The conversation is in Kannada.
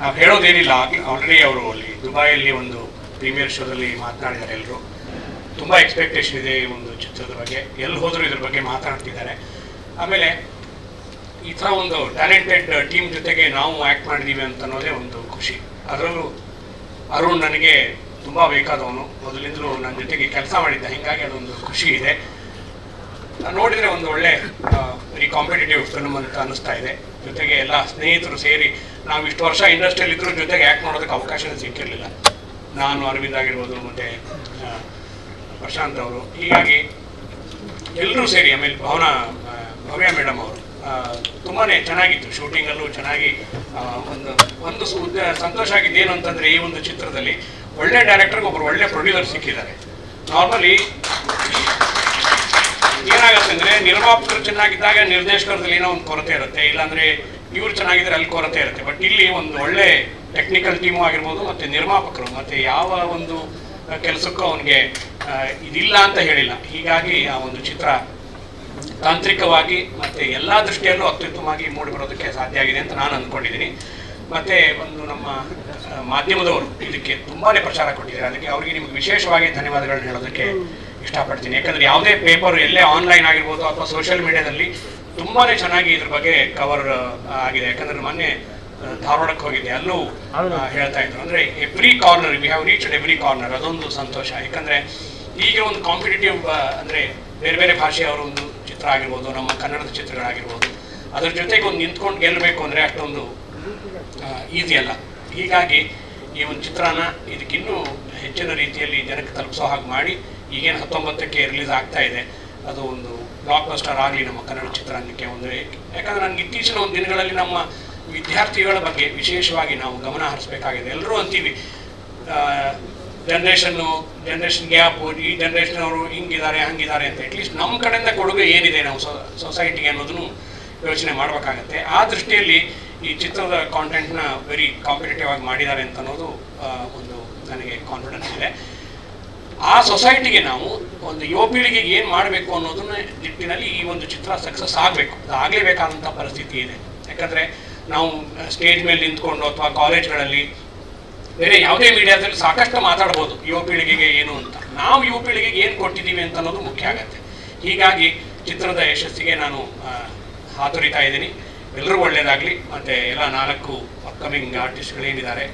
ನಾವು ಹೇಳೋದೇನಿಲ್ಲ, ಆಲ್ರೆಡಿ ಅವರು ಅಲ್ಲಿ ದುಬೈಯಲ್ಲಿ ಒಂದು ಪ್ರೀಮಿಯರ್ ಶೋದಲ್ಲಿ ಮಾತನಾಡಿದ್ದಾರೆ ಎಲ್ಲರೂ ತುಂಬ ಎಕ್ಸ್ಪೆಕ್ಟೇಷನ್ ಇದೆ ಈ ಒಂದು ಚಿತ್ರದ ಬಗ್ಗೆ. ಎಲ್ಲಿ ಹೋದರೂ ಇದ್ರ ಬಗ್ಗೆ ಮಾತನಾಡ್ತಿದ್ದಾರೆ. ಆಮೇಲೆ ಈ ಥರ ಒಂದು ಟ್ಯಾಲೆಂಟೆಡ್ ಟೀಮ್ ಜೊತೆಗೆ ನಾವು ಆ್ಯಕ್ಟ್ ಮಾಡಿದ್ದೀವಿ ಅಂತ ಅನ್ನೋದೇ ಒಂದು ಖುಷಿ. ಅದರಲ್ಲೂ ಅರುಣ್ ನನಗೆ ತುಂಬ ಬೇಕಾದವನು. ಮೊದಲಿಂದಲೂ ನನ್ನ ಜೊತೆಗೆ ಕೆಲಸ ಮಾಡಿದ್ದ. ಹೀಗಾಗಿ ಅದೊಂದು ಖುಷಿ ಇದೆ. ನೋಡಿದರೆ ಒಂದು ಒಳ್ಳೆ ವೆರಿ ಕಾಂಪಿಟೇಟಿವ್ ಫಿಲ್ಮ್ ಅಂತ ಅನ್ನಿಸ್ತಾ ಇದೆ. ಜೊತೆಗೆ ಎಲ್ಲ ಸ್ನೇಹಿತರು ಸೇರಿ ನಾವು ಇಷ್ಟು ವರ್ಷ ಇಂಡಸ್ಟ್ರಿಯಲ್ಲಿ ಇದ್ರೂ ಜೊತೆಗೆ ಆ್ಯಕ್ಟ್ ಮಾಡೋದಕ್ಕೆ ಅವಕಾಶ ಸಿಕ್ಕಿರಲಿಲ್ಲ. ನಾನು ಅರವಿಂದ್ ಆಗಿರ್ಬೋದು ಮತ್ತು ಪ್ರಶಾಂತ್ ಅವರು. ಹೀಗಾಗಿ ಎಲ್ಲರೂ ಸೇರಿ ಆಮೇಲೆ ಭವನ ಭವ್ಯ ಮೇಡಮ್ ಅವರು ತುಂಬಾ ಚೆನ್ನಾಗಿತ್ತು. ಶೂಟಿಂಗಲ್ಲೂ ಚೆನ್ನಾಗಿ ಒಂದು ಒಂದು ಸಂತೋಷ ಆಗಿದ್ದೇನು ಅಂತಂದರೆ ಈ ಒಂದು ಚಿತ್ರದಲ್ಲಿ ಒಳ್ಳೆ ಡೈರೆಕ್ಟರ್ಗೆ ಒಬ್ಬರು ಒಳ್ಳೆ ಪ್ರೊಡ್ಯೂಸರ್ ಸಿಕ್ಕಿದ್ದಾರೆ. ನಾರ್ಮಲಿ ಅಂದರೆ ನಿರ್ಮಾಪಕರು ಚೆನ್ನಾಗಿದ್ದಾಗ ನಿರ್ದೇಶಕರದಲ್ಲಿ ಏನೋ ಒಂದು ಕೊರತೆ ಇರುತ್ತೆ, ಇಲ್ಲಾಂದ್ರೆ ಇವ್ರು ಚೆನ್ನಾಗಿದ್ರೆ ಅಲ್ಲಿ ಕೊರತೆ ಇರುತ್ತೆ. ಬಟ್ ಇಲ್ಲಿ ಒಂದು ಒಳ್ಳೆ ಟೆಕ್ನಿಕಲ್ ಟೀಮು ಆಗಿರ್ಬೋದು, ಮತ್ತೆ ನಿರ್ಮಾಪಕರು, ಮತ್ತೆ ಯಾವ ಒಂದು ಕೆಲಸಕ್ಕೂ ಅವನಿಗೆ ಇದಿಲ್ಲ ಅಂತ ಹೇಳಿಲ್ಲ. ಹೀಗಾಗಿ ಆ ಒಂದು ಚಿತ್ರ ತಾಂತ್ರಿಕವಾಗಿ ಮತ್ತೆ ಎಲ್ಲ ದೃಷ್ಟಿಯಲ್ಲೂ ಅತ್ಯುತ್ತಮವಾಗಿ ಮೂಡಿಬರೋದಕ್ಕೆ ಸಾಧ್ಯ ಆಗಿದೆ ಅಂತ ನಾನು ಅಂದ್ಕೊಂಡಿದ್ದೀನಿ ಮತ್ತೆ ಒಂದು ನಮ್ಮ ಮಾಧ್ಯಮದವರು ಇದಕ್ಕೆ ತುಂಬಾನೇ ಪ್ರಚಾರ ಕೊಟ್ಟಿದ್ದಾರೆ. ಅದಕ್ಕೆ ಅವರಿಗೆ ನಿಮ್ಗೆ ವಿಶೇಷವಾಗಿ ಧನ್ಯವಾದಗಳನ್ನ ಹೇಳೋದಕ್ಕೆ ಇಷ್ಟಪಡ್ತೀನಿ. ಯಾಕಂದ್ರೆ ಯಾವುದೇ ಪೇಪರ್ ಎಲ್ಲೇ ಆನ್ಲೈನ್ ಆಗಿರ್ಬೋದು ಅಥವಾ ಸೋಷಿಯಲ್ ಮೀಡಿಯಾದಲ್ಲಿ ತುಂಬಾನೇ ಚೆನ್ನಾಗಿ ಇದ್ರ ಬಗ್ಗೆ ಕವರ್ ಆಗಿದೆ. ಯಾಕಂದ್ರೆ ಮೊನ್ನೆ ಧಾರವಾಡಕ್ಕೆ ಹೋಗಿದ್ದೆ. ಅಲ್ಲೂ ಹೇಳ್ತಾ ಇದ್ರು. ಅಂದ್ರೆ every corner we have reached every corner ಅದೊಂದು ಸಂತೋಷ. ಯಾಕಂದ್ರೆ ಈಗ ಒಂದು ಕಾಂಪಿಟೇಟಿವ್ ಅಂದ್ರೆ ಬೇರೆ ಬೇರೆ ಭಾಷೆಯವರ ಒಂದು ಚಿತ್ರ ಆಗಿರ್ಬೋದು ನಮ್ಮ ಕನ್ನಡದ ಚಿತ್ರಗಳಾಗಿರ್ಬೋದು ಅದ್ರ ಜೊತೆಗೆ ಒಂದು ನಿಂತ್ಕೊಂಡು ಗೆಲ್ಲಬೇಕು ಅಂದ್ರೆ ಅಷ್ಟೊಂದು ಈಸಿ ಅಲ್ಲ. ಹೀಗಾಗಿ ಈ ಒಂದು ಚಿತ್ರನ ಇದಕ್ಕಿನ್ನೂ ಹೆಚ್ಚಿನ ರೀತಿಯಲ್ಲಿ ಜನಕ್ಕೆ ತಲುಪಿಸೋ ಹಾಗೆ ಮಾಡಿ ಈಗೇನು ಹತ್ತೊಂಬತ್ತಕ್ಕೆ ರಿಲೀಸ್ ಆಗ್ತಾ ಇದೆ. ಅದು ಒಂದು ಬ್ಲಾಕ್ ಬಸ್ಟರ್ ಆಗಲಿ ನಮ್ಮ ಕನ್ನಡ ಚಿತ್ರರಂಗಕ್ಕೆ ಒಂದು ಯಾಕಂದರೆ ನನಗೆ ಇತ್ತೀಚಿನ ಒಂದು ದಿನಗಳಲ್ಲಿ ನಮ್ಮ ವಿದ್ಯಾರ್ಥಿಗಳ ಬಗ್ಗೆ ವಿಶೇಷವಾಗಿ ನಾವು ಗಮನ ಹರಿಸಬೇಕಾಗಿದೆ. ಎಲ್ಲರೂ ಅಂತೀವಿ ಜನ್ರೇಷನ್ನು ಜನ್ರೇಷನ್ ಗ್ಯಾಪು ಈ ಜನ್ರೇಷನ್ ಅವರು ಹಿಂಗಿದ್ದಾರೆ, ಹಂಗಿದ್ದಾರೆ ಅಂತ. ಅಟ್ಲೀಸ್ಟ್ ನಮ್ಮ ಕಡೆಯಿಂದ ಕೊಡುಗೆ ಏನಿದೆ ನಾವು ಸೊಸೈಟಿಗೆ ಅನ್ನೋದನ್ನು ಯೋಚನೆ ಮಾಡಬೇಕಾಗತ್ತೆ. ಆ ದೃಷ್ಟಿಯಲ್ಲಿ ಈ ಚಿತ್ರದ ಕಾಂಟೆಂಟ್ನ ವೆರಿ ಕಾಂಪಿಟೇಟಿವ್ ಆಗಿ ಮಾಡಿದ್ದಾರೆ ಅಂತ ಅನ್ನೋದು ಒಂದು ನನಗೆ ಕಾನ್ಫಿಡೆನ್ಸ್ ಇದೆ. ಆ ಸೊಸೈಟಿಗೆ ನಾವು ಒಂದು ಯುವ ಪೀಳಿಗೆಗೆ ಏನು ಮಾಡಬೇಕು ಅನ್ನೋದನ್ನ ನಿಟ್ಟಿನಲ್ಲಿ ಈ ಒಂದು ಚಿತ್ರ ಸಕ್ಸಸ್ ಆಗಬೇಕು. ಆಗಲೇಬೇಕಾದಂಥ ಪರಿಸ್ಥಿತಿ ಇದೆ. ಯಾಕಂದರೆ ನಾವು ಸ್ಟೇಜ್ ಮೇಲೆ ನಿಂತ್ಕೊಂಡು ಅಥವಾ ಕಾಲೇಜ್ಗಳಲ್ಲಿ ಬೇರೆ ಯಾವುದೇ ಮೀಡಿಯಾದಲ್ಲಿ ಸಾಕಷ್ಟು ಮಾತಾಡ್ಬೋದು, ಯುವ ಪೀಳಿಗೆಗೆ ಏನು ಅಂತ. ನಾವು ಯುವ ಪೀಳಿಗೆಗೆ ಏನು ಕೊಟ್ಟಿದ್ದೀವಿ ಅಂತ ಅನ್ನೋದು ಮುಖ್ಯ ಆಗುತ್ತೆ. ಹೀಗಾಗಿ ಚಿತ್ರದ ಯಶಸ್ಸಿಗೆ ನಾನು ಹಾತೊರಿತಾ ಇದ್ದೀನಿ. ಎಲ್ಲರೂ ಒಳ್ಳೆಯದಾಗಲಿ ಮತ್ತು ಎಲ್ಲ ನಾಲ್ಕು ಅಪ್ಕಮಿಂಗ್ ಆರ್ಟಿಸ್ಟ್ಗಳೇನಿದ್ದಾರೆ